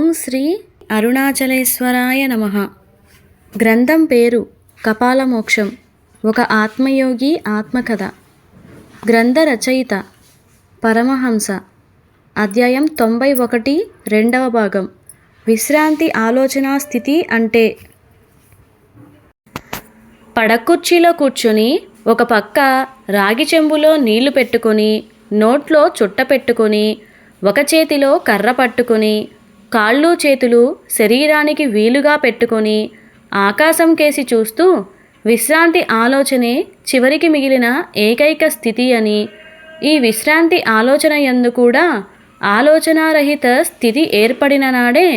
ఓం శ్రీ అరుణాచలేశ్వరాయ నమ. గ్రంథం పేరు కపాలమోక్షం. ఒక ఆత్మయోగి ఆత్మకథ. గ్రంథ రచయిత పరమహంస. అధ్యాయం తొంభై ఒకటి రెండవ భాగం. విశ్రాంతి ఆలోచనా స్థితి అంటే? పడకుర్చీలో కూర్చుని ఒక పక్క రాగి చెంబులో నీళ్ళు పెట్టుకొని నోట్లో చుట్ట పెట్టుకొని ఒక చేతిలో కర్ర పట్టుకొని కాళ్ళు చేతులు శరీరానికి వీలుగా పెట్టుకొని ఆకాశం కేసి చూస్తూ విశ్రాంతి ఆలోచనే చివరికి మిగిలిన ఏకైక స్థితి అని ఈ విశ్రాంతి ఆలోచన యందు కూడా ఆలోచనారహిత స్థితి ఏర్పడిన నాడే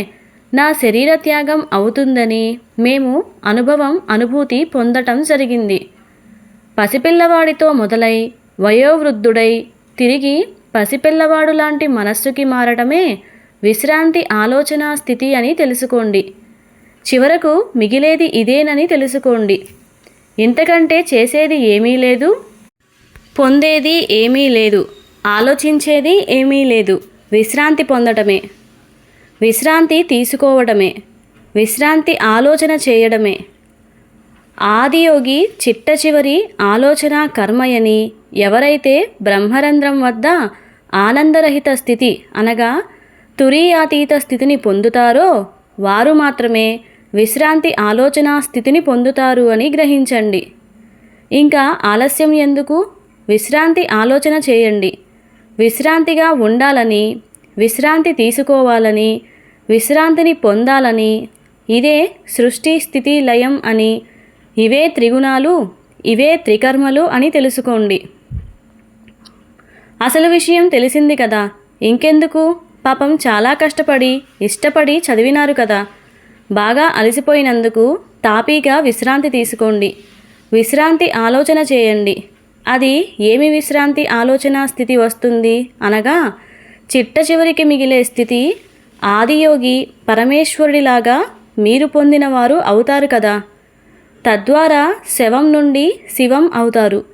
నా శరీర త్యాగం అవుతుందని మేము అనుభవం అనుభూతి పొందటం జరిగింది. పసిపిల్లవాడితో మొదలై వయోవృద్ధుడై తిరిగి పసిపిల్లవాడు లాంటి మనస్సుకి మారటమే విశ్రాంతి ఆలోచనా స్థితి అని తెలుసుకోండి. చివరకు మిగిలేది ఇదేనని తెలుసుకోండి. ఇంతకంటే చేసేది ఏమీ లేదు. పొందేది ఏమీ లేదు. ఆలోచించేది ఏమీ లేదు. విశ్రాంతి పొందటమే. విశ్రాంతి తీసుకోవడమే విశ్రాంతి ఆలోచన చేయడమే. ఆదియోగి చిట్ట చివరి ఆలోచన కర్మయని ఎవరైతే బ్రహ్మరంధ్రం వద్ద ఆనందరహిత స్థితి అనగా తురీయాతీత స్థితిని పొందుతారో వారు మాత్రమే విశ్రాంతి ఆలోచనా స్థితిని పొందుతారు అని గ్రహించండి. ఇంకా ఆలస్యం ఎందుకు? విశ్రాంతి ఆలోచన చేయండి. విశ్రాంతిగా ఉండాలని విశ్రాంతి తీసుకోవాలని విశ్రాంతిని పొందాలని ఇదే సృష్టి స్థితి లయం అని ఇవే త్రిగుణాలు ఇవే త్రికర్మలు అని తెలుసుకోండి. అసలు విషయం తెలిసింది కదా ఇంకెందుకు? పాపం చాలా కష్టపడి ఇష్టపడి చదివినారు కదా. బాగా అలసిపోయినందుకు తాపీగా విశ్రాంతి తీసుకోండి. విశ్రాంతి ఆలోచన చేయండి. అది ఏమి విశ్రాంతి ఆలోచన స్థితి వస్తుంది అనగా చిట్ట చివరికి మిగిలే స్థితి ఆదియోగి పరమేశ్వరుడిలాగా మీరు పొందినవారు అవుతారు కదా. తద్వారా శవం నుండి శివం అవుతారు.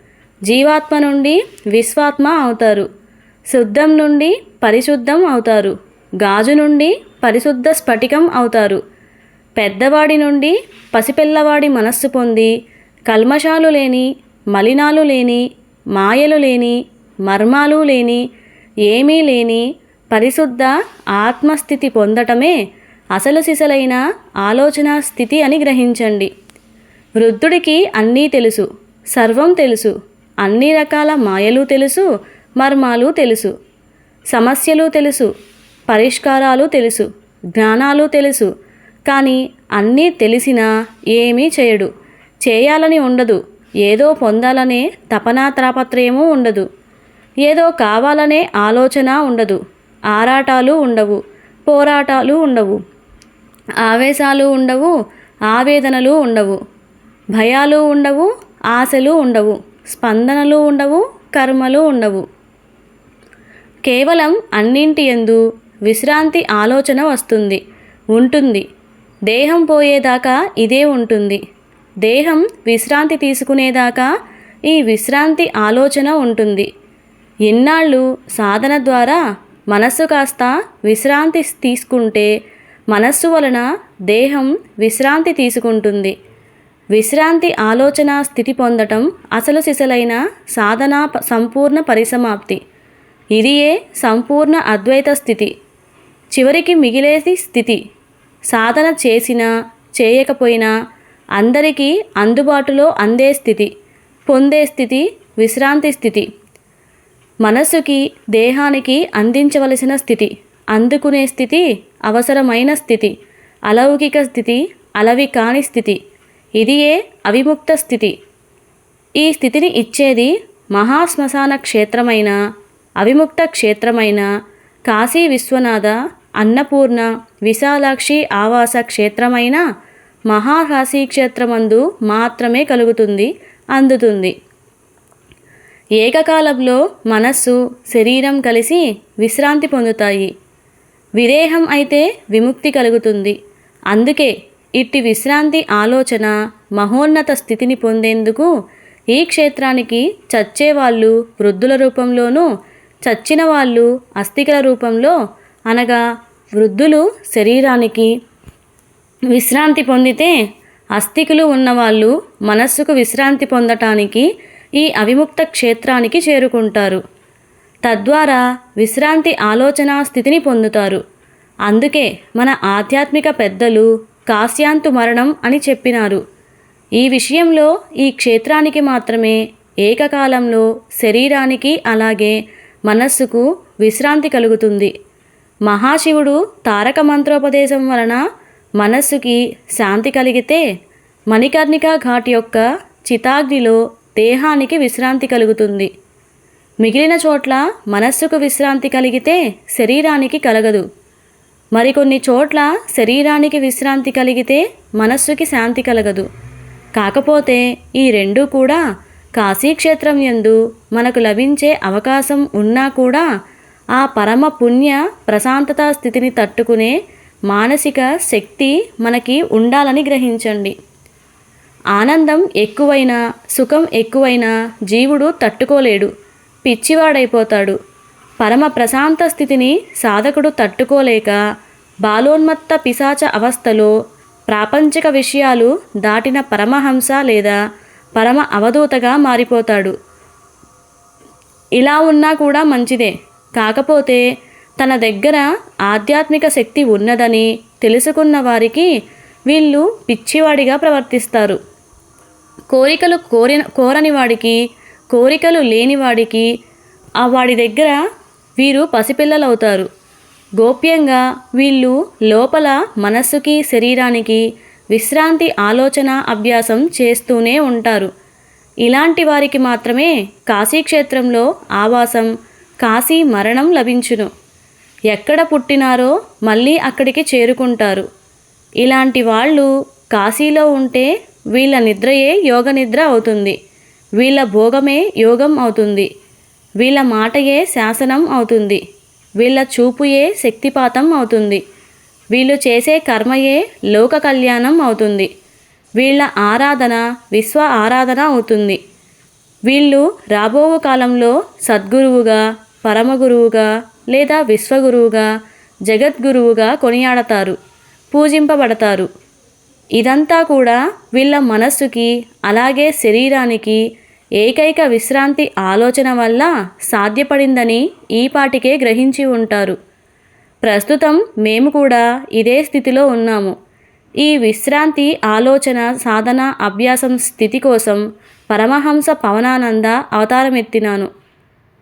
జీవాత్మ నుండి విశ్వాత్మ అవుతారు. శుద్ధం నుండి పరిశుద్ధం అవుతారు. గాజు నుండి పరిశుద్ధ స్ఫటికం అవుతారు. పెద్దవాడి నుండి పసిపిల్లవాడి మనస్సు పొంది కల్మషాలు లేని మలినాలు లేని మాయలు లేని మర్మాలు లేని ఏమీ లేని పరిశుద్ధ ఆత్మస్థితి పొందటమే అసలు సిసలైన ఆలోచన స్థితి అని గ్రహించండి. వృద్ధుడికి అన్నీ తెలుసు సర్వం తెలుసు అన్ని రకాల మాయలు తెలుసు మర్మాలు తెలుసు. సమస్యలు తెలుసు. పరిష్కారాలు తెలుసు. జ్ఞానాలు తెలుసు. కానీ అన్నీ తెలిసినా ఏమీ చేయడు. చేయాలని ఉండదు. ఏదో పొందాలనే తపనా తాపత్రయము ఉండదు. ఏదో కావాలనే ఆలోచన ఉండదు. ఆరాటాలు ఉండవు. పోరాటాలు ఉండవు. ఆవేశాలు ఉండవు. ఆవేదనలు ఉండవు. భయాలు ఉండవు. ఆశలు ఉండవు. స్పందనలు ఉండవు. కర్మలు ఉండవు. కేవలం అన్నింటి ఎందు విశ్రాంతి ఆలోచన వస్తుంది ఉంటుంది. దేహం పోయేదాకా ఇదే ఉంటుంది. దేహం విశ్రాంతి తీసుకునేదాకా ఈ విశ్రాంతి ఆలోచన ఉంటుంది. ఎన్నాళ్ళు సాధన ద్వారా మనస్సు కాస్త విశ్రాంతి తీసుకుంటే మనస్సు వలన దేహం విశ్రాంతి తీసుకుంటుంది. విశ్రాంతి ఆలోచన స్థితి పొందటం అసలు సిసలైన సాధన సంపూర్ణ పరిసమాప్తి. ఇదియే సంపూర్ణ అద్వైత స్థితి. చివరికి మిగిలేసి స్థితి. సాధన చేసినా చేయకపోయినా అందరికీ అందుబాటులో అందే స్థితి పొందే స్థితి విశ్రాంతి స్థితి. మనస్సుకి దేహానికి అందించవలసిన స్థితి అందుకునే స్థితి అవసరమైన స్థితి అలౌకిక స్థితి అలవి కాని స్థితి. ఇదియే అవిముక్త స్థితి. ఈ స్థితిని ఇచ్చేది మహాశ్మశాన క్షేత్రమైన అవిముక్త క్షేత్రమైన కాశీ విశ్వనాథ అన్నపూర్ణ విశాలాక్షి ఆవాస క్షేత్రమైన మహాకాశీ క్షేత్రమందు మాత్రమే కలుగుతుంది అందుతుంది. ఏకకాలంలో మనస్సు శరీరం కలిసి విశ్రాంతి పొందుతాయి. విదేహం అయితే విముక్తి కలుగుతుంది. అందుకే ఇట్టి విశ్రాంతి ఆలోచన మహోన్నత స్థితిని పొందేందుకు ఈ క్షేత్రానికి చచ్చేవాళ్ళు వృద్ధుల రూపంలోనూ చచ్చిన వాళ్ళు అస్థికల రూపంలో అనగా వృద్ధులు శరీరానికి విశ్రాంతి పొందితే అస్థికులు ఉన్నవాళ్ళు మనస్సుకు విశ్రాంతి పొందటానికి ఈ అవిముక్త క్షేత్రానికి చేరుకుంటారు. తద్వారా విశ్రాంతి ఆలోచనా స్థితిని పొందుతారు. అందుకే మన ఆధ్యాత్మిక పెద్దలు కాశ్యాంతు మరణం అని చెప్పినారు. ఈ విషయంలో ఈ క్షేత్రానికి మాత్రమే ఏకకాలంలో శరీరానికి అలాగే మనస్సుకు విశ్రాంతి కలుగుతుంది. మహాశివుడు తారక మంత్రోపదేశం వలన మనస్సుకి శాంతి కలిగితే మణికర్ణికా ఘాట్ యొక్క చితాగ్నిలో దేహానికి విశ్రాంతి కలుగుతుంది. మిగిలిన చోట్ల మనస్సుకు విశ్రాంతి కలిగితే శరీరానికి కలగదు. మరికొన్ని చోట్ల శరీరానికి విశ్రాంతి కలిగితే మనస్సుకి శాంతి కలగదు. కాకపోతే ఈ రెండూ కూడా కాశీక్షేత్రం యందు మనకు లభించే అవకాశం ఉన్నా కూడా ఆ పరమ పుణ్య ప్రశాంతతా స్థితిని తట్టుకునే మానసిక శక్తి మనకి ఉండాలని గ్రహించండి. ఆనందం ఎక్కువైనా సుఖం ఎక్కువైనా జీవుడు తట్టుకోలేడు పిచ్చివాడైపోతాడు. పరమ ప్రశాంత స్థితిని సాధకుడు తట్టుకోలేక బాలోన్మత్త పిశాచ అవస్థలో ప్రాపంచిక విషయాలు దాటిన పరమహంస లేదా పరమ అవధూతగా మారిపోతాడు. ఇలా ఉన్నా కూడా మంచిదే. కాకపోతే తన దగ్గర ఆధ్యాత్మిక శక్తి ఉన్నదని తెలుసుకున్న వారికి వీళ్ళు పిచ్చివాడిగా ప్రవర్తిస్తారు. కోరికలు కోరిన కోరని వాడికి కోరికలు లేని వాడికి ఆ వాడి దగ్గర వీరు పసిపిల్లలవుతారు. గోప్యంగా వీళ్ళు లోపల మనస్సుకి శరీరానికి విశ్రాంతి ఆలోచన అభ్యాసం చేస్తూనే ఉంటారు. ఇలాంటి వారికి మాత్రమే కాశీక్షేత్రంలో ఆవాసం కాశీ మరణం లభించును. ఎక్కడ పుట్టినారో మళ్ళీ అక్కడికి చేరుకుంటారు. ఇలాంటి వాళ్ళు కాశీలో ఉంటే వీళ్ళ నిద్రయే యోగ నిద్ర అవుతుంది. వీళ్ళ భోగమే యోగం అవుతుంది. వీళ్ళ మాటయే శాసనం అవుతుంది. వీళ్ళ చూపుయే శక్తిపాతం అవుతుంది. వీళ్ళు చేసే కర్మయే లోక కళ్యాణం అవుతుంది. వీళ్ళ ఆరాధన విశ్వ ఆరాధన అవుతుంది. వీళ్ళు రాబో కాలంలో సద్గురువుగా పరమగురువుగా లేదా విశ్వగురువుగా జగద్గురువుగా కొనియాడతారు పూజింపబడతారు. ఇదంతా కూడా వీళ్ళ మనస్సుకి అలాగే శరీరానికి ఏకైక విశ్రాంతి ఆలోచన వల్ల సాధ్యపడిందని ఈపాటికే గ్రహించి ఉంటారు. ప్రస్తుతం మేము కూడా ఇదే స్థితిలో ఉన్నాము. ఈ విశ్రాంతి ఆలోచన సాధన అభ్యాసం స్థితి కోసం పరమహంస పవనానంద అవతారమెత్తినాను.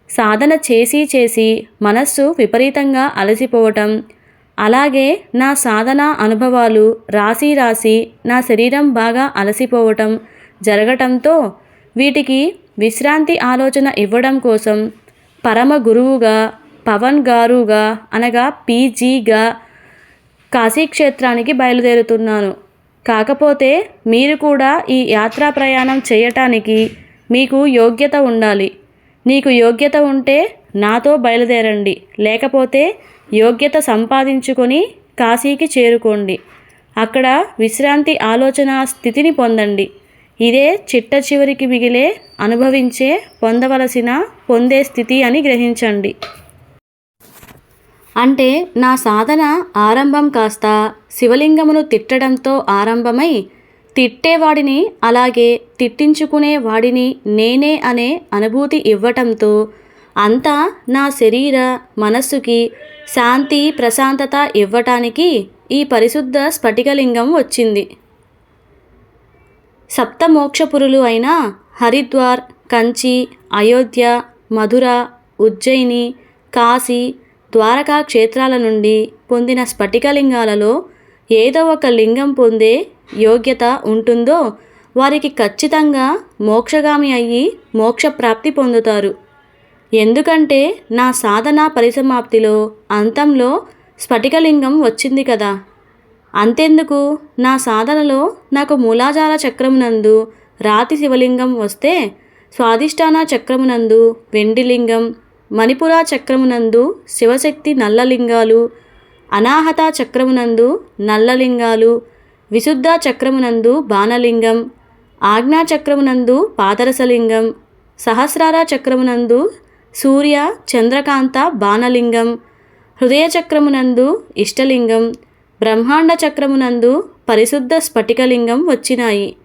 సాధన చేసి చేసి మనస్సు విపరీతంగా అలసిపోవటం అలాగే నా సాధన అనుభవాలు రాసి రాసి నా శరీరం బాగా అలసిపోవటం జరగటంతో వీటికి విశ్రాంతి ఆలోచన ఇవ్వడం కోసం పరమ గురువుగా పవన్ గారుగా అనగా పీజీగా కాశీక్షేత్రానికి బయలుదేరుతున్నాను. కాకపోతే మీరు కూడా ఈ యాత్రా ప్రయాణం చేయటానికి మీకు యోగ్యత ఉండాలి. నీకు యోగ్యత ఉంటే నాతో బయలుదేరండి. లేకపోతే యోగ్యత సంపాదించుకొని కాశీకి చేరుకోండి. అక్కడ విశ్రాంతి ఆలోచన స్థితిని పొందండి. ఇదే చిట్ట చివరికి మిగిలే అనుభవించే పొందవలసిన పొందే స్థితి అని గ్రహించండి. అంటే నా సాధన ఆరంభం కాస్త శివలింగమును తిట్టడంతో ఆరంభమై తిట్టేవాడిని అలాగే తిట్టించుకునే వాడిని నేనే అనే అనుభూతి ఇవ్వటంతో అంతా నా శరీర మనస్సుకి శాంతి ప్రశాంతత ఇవ్వటానికి ఈ పరిశుద్ధ స్ఫటికలింగం వచ్చింది. సప్తమోక్షపురులు అయిన హరిద్వార్ కంచి అయోధ్య మధుర ఉజ్జయిని కాశీ ద్వారకా క్షేత్రాల నుండి పొందిన స్ఫటికలింగాలలో ఏదో ఒక లింగం పొందే యోగ్యత ఉంటుందో వారికి ఖచ్చితంగా మోక్షగామి అయ్యి మోక్షప్రాప్తి పొందుతారు. ఎందుకంటే నా సాధన పరిసమాప్తిలో అంతంలో స్ఫటికలింగం వచ్చింది కదా. అంతెందుకు? నా సాధనలో నాకు మూలాధార చక్రమునందు రాతి శివలింగం వస్తే స్వాదిష్టాన చక్రమునందు వెండి లింగం మణిపుర చక్రమునందు శివశక్తి నల్లలింగాలు అనాహత చక్రమునందు నల్లలింగాలు విశుద్ధ చక్రమునందు బాణలింగం ఆజ్ఞా చక్రమునందు పాదరసలింగం సహస్రార చక్రమునందు సూర్య చంద్రకాంత బాణలింగం హృదయ చక్రమునందు ఇష్టలింగం బ్రహ్మాండ చక్రమునందు పరిశుద్ధ స్ఫటికలింగం వచ్చినాయి.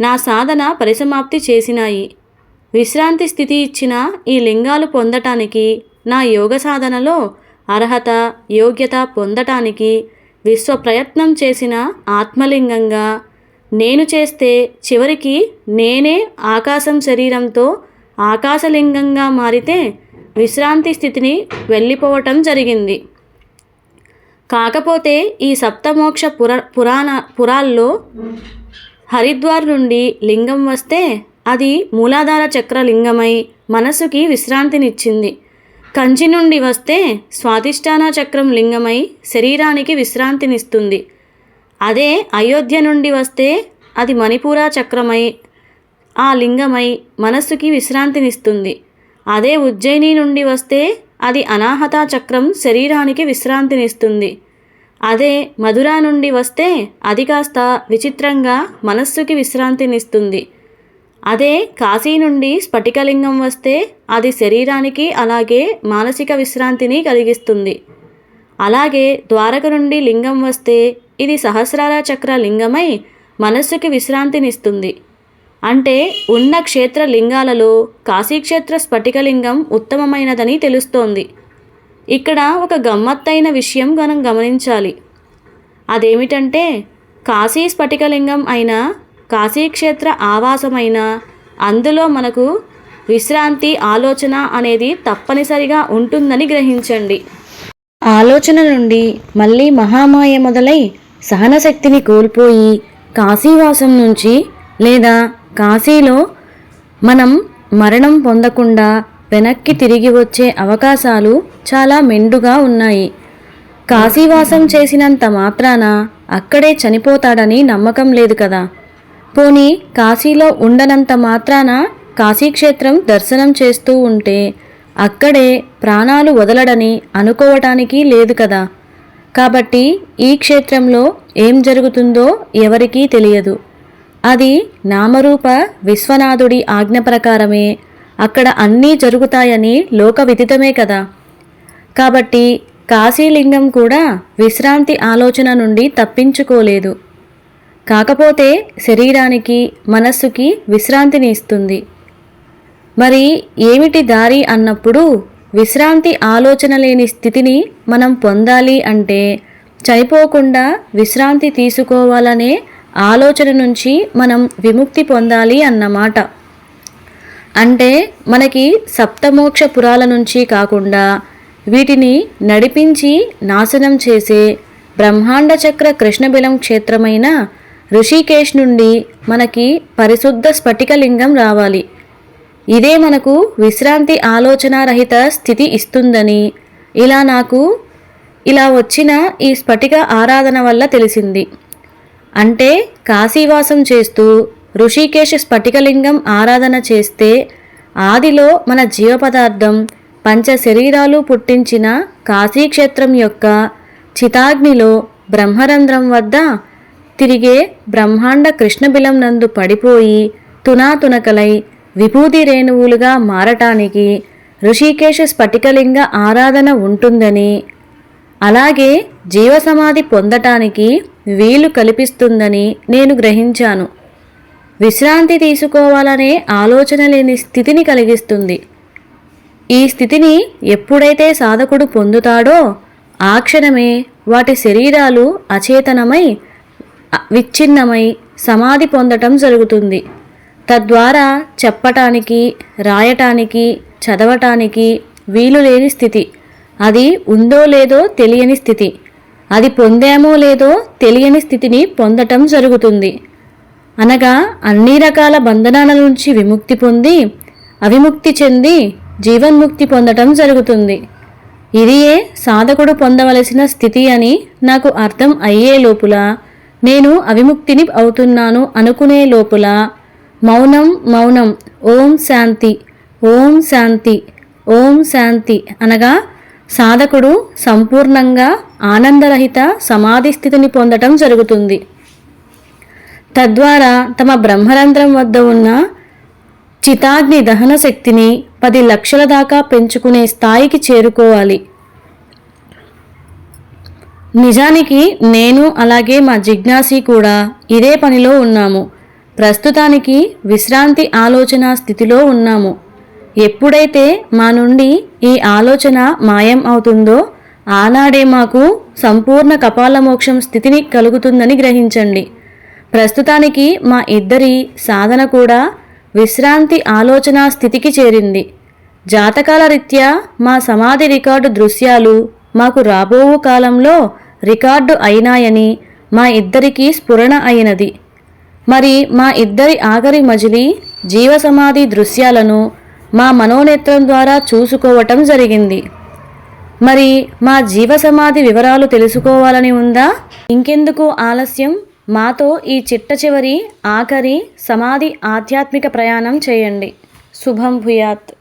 నా సాధన పరిసమాప్తి చేసినాయి. విశ్రాంతి స్థితి ఇచ్చిన ఈ లింగాలు పొందటానికి నా యోగ సాధనలో అర్హత యోగ్యత పొందటానికి విశ్వ ప్రయత్నం చేసిన ఆత్మలింగంగా నేను చేస్తే చివరికి నేనే ఆకాశం శరీరంతో ఆకాశలింగంగా మారితే విశ్రాంతి స్థితిని వెళ్ళిపోవటం జరిగింది. కాకపోతే ఈ సప్తమోక్ష పుర పురాణ పురాల్లో హరిద్వార్ నుండి లింగం వస్తే అది మూలాధార చక్ర లింగమై మనసుకి విశ్రాంతినిచ్చింది. కంచి నుండి వస్తే స్వాధిష్టాన చక్రం లింగమై శరీరానికి విశ్రాంతినిస్తుంది. అదే అయోధ్య నుండి వస్తే అది మణిపూరా చక్రమై ఆ లింగమై మనస్సుకి విశ్రాంతినిస్తుంది. అదే ఉజ్జయిని నుండి వస్తే అది అనాహత చక్రం శరీరానికి విశ్రాంతినిస్తుంది. అదే మధురా నుండి వస్తే అది కాస్త విచిత్రంగా మనస్సుకి విశ్రాంతినిస్తుంది. అదే కాశీ నుండి స్ఫటికలింగం వస్తే అది శరీరానికి అలాగే మానసిక విశ్రాంతిని కలిగిస్తుంది. అలాగే ద్వారక నుండి లింగం వస్తే ఇది సహస్రార చక్ర లింగమై మనస్సుకి విశ్రాంతినిస్తుంది. అంటే ఉన్న క్షేత్ర లింగాలలో కాశీక్షేత్ర స్ఫటికలింగం ఉత్తమమైనదని తెలుస్తోంది. ఇక్కడ ఒక గమ్మత్తైన విషయం మనం గమనించాలి. అదేమిటంటే కాశీ స్ఫటికలింగం అయిన కాశీక్షేత్ర ఆవాసమైన. అందులో మనకు విశ్రాంతి ఆలోచన అనేది తప్పనిసరిగా ఉంటుందని గ్రహించండి. ఆలోచన నుండి మళ్ళీ మహామాయ మొదలై సహనశక్తిని కోల్పోయి కాశీవాసం నుంచి లేదా కాశీలో మనం మరణం పొందకుండా వెనక్కి తిరిగి వచ్చే అవకాశాలు చాలా మెండుగా ఉన్నాయి. కాశీవాసం చేసినంత మాత్రాన అక్కడే చనిపోతాడని నమ్మకం లేదు కదా. పోనీ కాశీలో ఉండనంత మాత్రాన కాశీక్షేత్రం దర్శనం చేస్తూ ఉంటే అక్కడే ప్రాణాలు వదలడని అనుకోవటానికి లేదు కదా. కాబట్టి ఈ క్షేత్రంలో ఏం జరుగుతుందో ఎవరికీ తెలియదు. అది నామరూప విశ్వనాథుడి ఆజ్ఞ ప్రకారమే అక్కడ అన్నీ జరుగుతాయని లోక విదితమే కదా. కాబట్టి కాశీలింగం కూడా విశ్రాంతి ఆలోచన నుండి తప్పించుకోలేదు. కాకపోతే శరీరానికి మనస్సుకి విశ్రాంతిని ఇస్తుంది. మరి ఏమిటి దారి అన్నప్పుడు విశ్రాంతి ఆలోచన లేని స్థితిని మనం పొందాలి అంటే చనిపోకుండా విశ్రాంతి తీసుకోవాలనే ఆలోచన నుంచి మనం విముక్తి పొందాలి అన్నమాట. అంటే మనకి సప్తమోక్ష పురాల నుంచి కాకుండా వీటిని నడిపించి నాశనం చేసే బ్రహ్మాండ చక్ర కృష్ణబిలం క్షేత్రమైన ఋషికేశ్ నుండి మనకి పరిశుద్ధ స్ఫటికలింగం రావాలి. ఇదే మనకు విశ్రాంతి ఆలోచనారహిత స్థితి ఇస్తుందని ఇలా నాకు ఇలా వచ్చిన ఈ స్ఫటిక ఆరాధన వల్ల తెలిసింది. అంటే కాశీవాసం చేస్తూ ఋషికేశ స్ఫటికలింగం ఆరాధన చేస్తే ఆదిలో మన జీవ పదార్థం పంచ శరీరాలు పుట్టించిన కాశీక్షేత్రం యొక్క చితాగ్నిలో బ్రహ్మరంధ్రం వద్ద తిరిగే బ్రహ్మాండ కృష్ణబిలం నందు పడిపోయి తునాతునకలై విభూతి రేణువులుగా మారటానికి ఋషికేశ స్ఫటికలింగ ఆరాధన ఉంటుందని అలాగే జీవసమాధి పొందటానికి వీలు కల్పిస్తుందని నేను గ్రహించాను. విశ్రాంతి తీసుకోవాలనే ఆలోచన లేని స్థితిని కలిగిస్తుంది. ఈ స్థితిని ఎప్పుడైతే సాధకుడు పొందుతాడో ఆ క్షణమే వాటి శరీరాలు అచేతనమై విచ్ఛిన్నమై సమాధి పొందటం జరుగుతుంది. తద్వారా చెప్పటానికి రాయటానికి చదవటానికి వీలు లేని స్థితి. అది ఉందో లేదో తెలియని స్థితి. అది పొందామో లేదో తెలియని స్థితిని పొందటం జరుగుతుంది. అనగా అన్ని రకాల బంధనాల నుంచి విముక్తి పొంది అవిముక్తి చెంది జీవన్ముక్తి పొందటం జరుగుతుంది. ఇదియే సాధకుడు పొందవలసిన స్థితి అని నాకు అర్థం అయ్యే లోపుల నేను అవిముక్తిని అవుతున్నాను అనుకునే లోపల మౌనం మౌనం ఓం శాంతి ఓం శాంతి ఓం శాంతి అనగా సాధకుడు సంపూర్ణంగా ఆనందరహిత సమాధి స్థితిని పొందటం జరుగుతుంది. తద్వారా తమ బ్రహ్మరంధ్రం వద్ద ఉన్న చితాగ్ని దహన శక్తిని పది లక్షల దాకా పెంచుకునే స్థాయికి చేరుకోవాలి. నిజానికి నేను అలాగే మా జిజ్ఞాసి కూడా ఇదే పనిలో ఉన్నాము. ప్రస్తుతానికి విశ్రాంతి ఆలోచన స్థితిలో ఉన్నాము. ఎప్పుడైతే మా నుండి ఈ ఆలోచన మాయం అవుతుందో ఆనాడే మాకు సంపూర్ణ కపాలమోక్షం స్థితిని కలుగుతుందని గ్రహించండి. ప్రస్తుతానికి మా ఇద్దరి సాధన కూడా విశ్రాంతి ఆలోచన స్థితికి చేరింది. జాతకాల రీత్యా మా సమాధి రికార్డు దృశ్యాలు మాకు రాబోవు కాలంలో రికార్డు అయినాయని మా ఇద్దరికీ స్ఫురణ అయినది. మరి మా ఇద్దరి ఆఖరి మజిలి జీవసమాధి దృశ్యాలను మా మనోనేత్రం ద్వారా చూసుకోవటం జరిగింది. మరి మా జీవసమాధి వివరాలు తెలుసుకోవాలని ఉందా? ఇంకెందుకు ఆలస్యం? మాతో ఈ చిట్ట చివరి ఆఖరి సమాధి ఆధ్యాత్మిక ప్రయాణం చేయండి. శుభం భూయాత్.